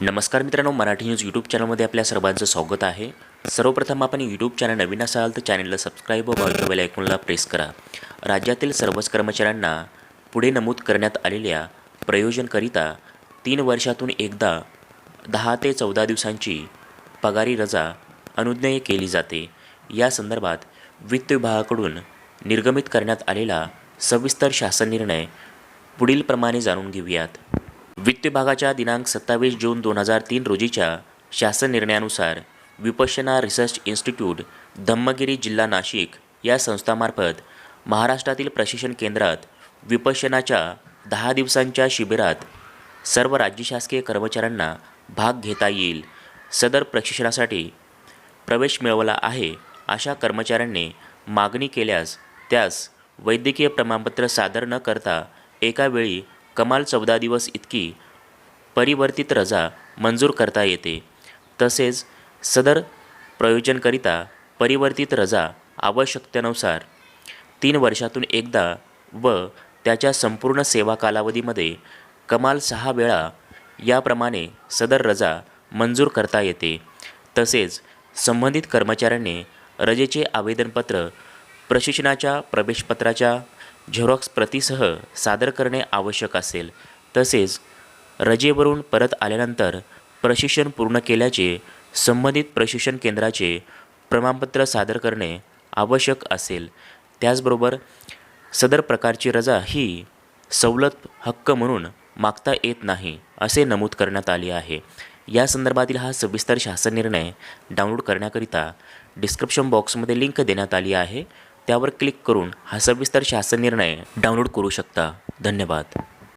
नमस्कार मित्रांनो Marathi news YouTube चॅनलमध्ये आपल्या सर्वांचं स्वागत आहे. सर्वप्रथम आपण यूट्यूब चॅनल नवीन असाल तर चॅनलला सबस्क्राईब व बाजूच्या बेल आयकॉनला प्रेस करा. राज्यातील सर्वच कर्मचाऱ्यांना पुढे नमूद करण्यात आलेल्या प्रयोजनकरिता तीन वर्षातून एकदा दहा ते चौदा दिवसांची पगारी रजा अनुज्ञेय केली जाते. या संदर्भात वित्त विभागाकडून निर्गमित करण्यात आलेला सविस्तर शासन निर्णय पुढीलप्रमाणे जाणून घेऊयात. वित्त विभागाच्या दिनांक सत्तावीस जून दोन हजार तीन रोजीच्या शासन निर्णयानुसार विपशना रिसर्च इन्स्टिट्यूट धम्मगिरी जिल्हा नाशिक या संस्थामार्फत महाराष्ट्रातील प्रशिक्षण केंद्रात विपशनाच्या दहा दिवसांच्या शिबिरात सर्व राज्य शासकीय कर्मचाऱ्यांना भाग घेता येईल. सदर प्रशिक्षणासाठी प्रवेश मिळवला आहे अशा कर्मचाऱ्यांनी मागणी केल्यास त्यास वैद्यकीय प्रमाणपत्र सादर न करता एकावेळी कमाल चौदा दिवस इतकी परिवर्तित रजा मंजूर करता येते. तसेच सदर प्रयोजनकरिता परिवर्तित रजा आवश्यकतेनुसार तीन वर्षातून एकदा व त्याच्या संपूर्ण सेवा कालावधीमध्ये कमाल सहा वेळा याप्रमाणे सदर रजा मंजूर करता येते. तसेच संबंधित कर्मचाऱ्यांनी रजेचे आवेदनपत्र प्रशिक्षणाच्या प्रवेशपत्राच्या झेरॉक्स प्रतीसह सादर करणे आवश्यक असेल. तसेच रजेवरून परत आल्यानंतर प्रशिक्षण पूर्ण केल्याचे संबंधित प्रशिक्षण केंद्राचे प्रमाणपत्र सादर करणे आवश्यक असेल. त्याचबरोबर सदर प्रकारची रजा ही सवलत हक्क म्हणून मागता येत नाही असे नमूद करण्यात आले आहे. या संदर्भातील हा सविस्तर शासन निर्णय डाउनलोड करण्याकरिता डिस्क्रिप्शन बॉक्समध्ये लिंक देण्यात आली आहे. त्यावर क्लिक करून हा सविस्तर शासन निर्णय डाउनलोड करू शकता. धन्यवाद.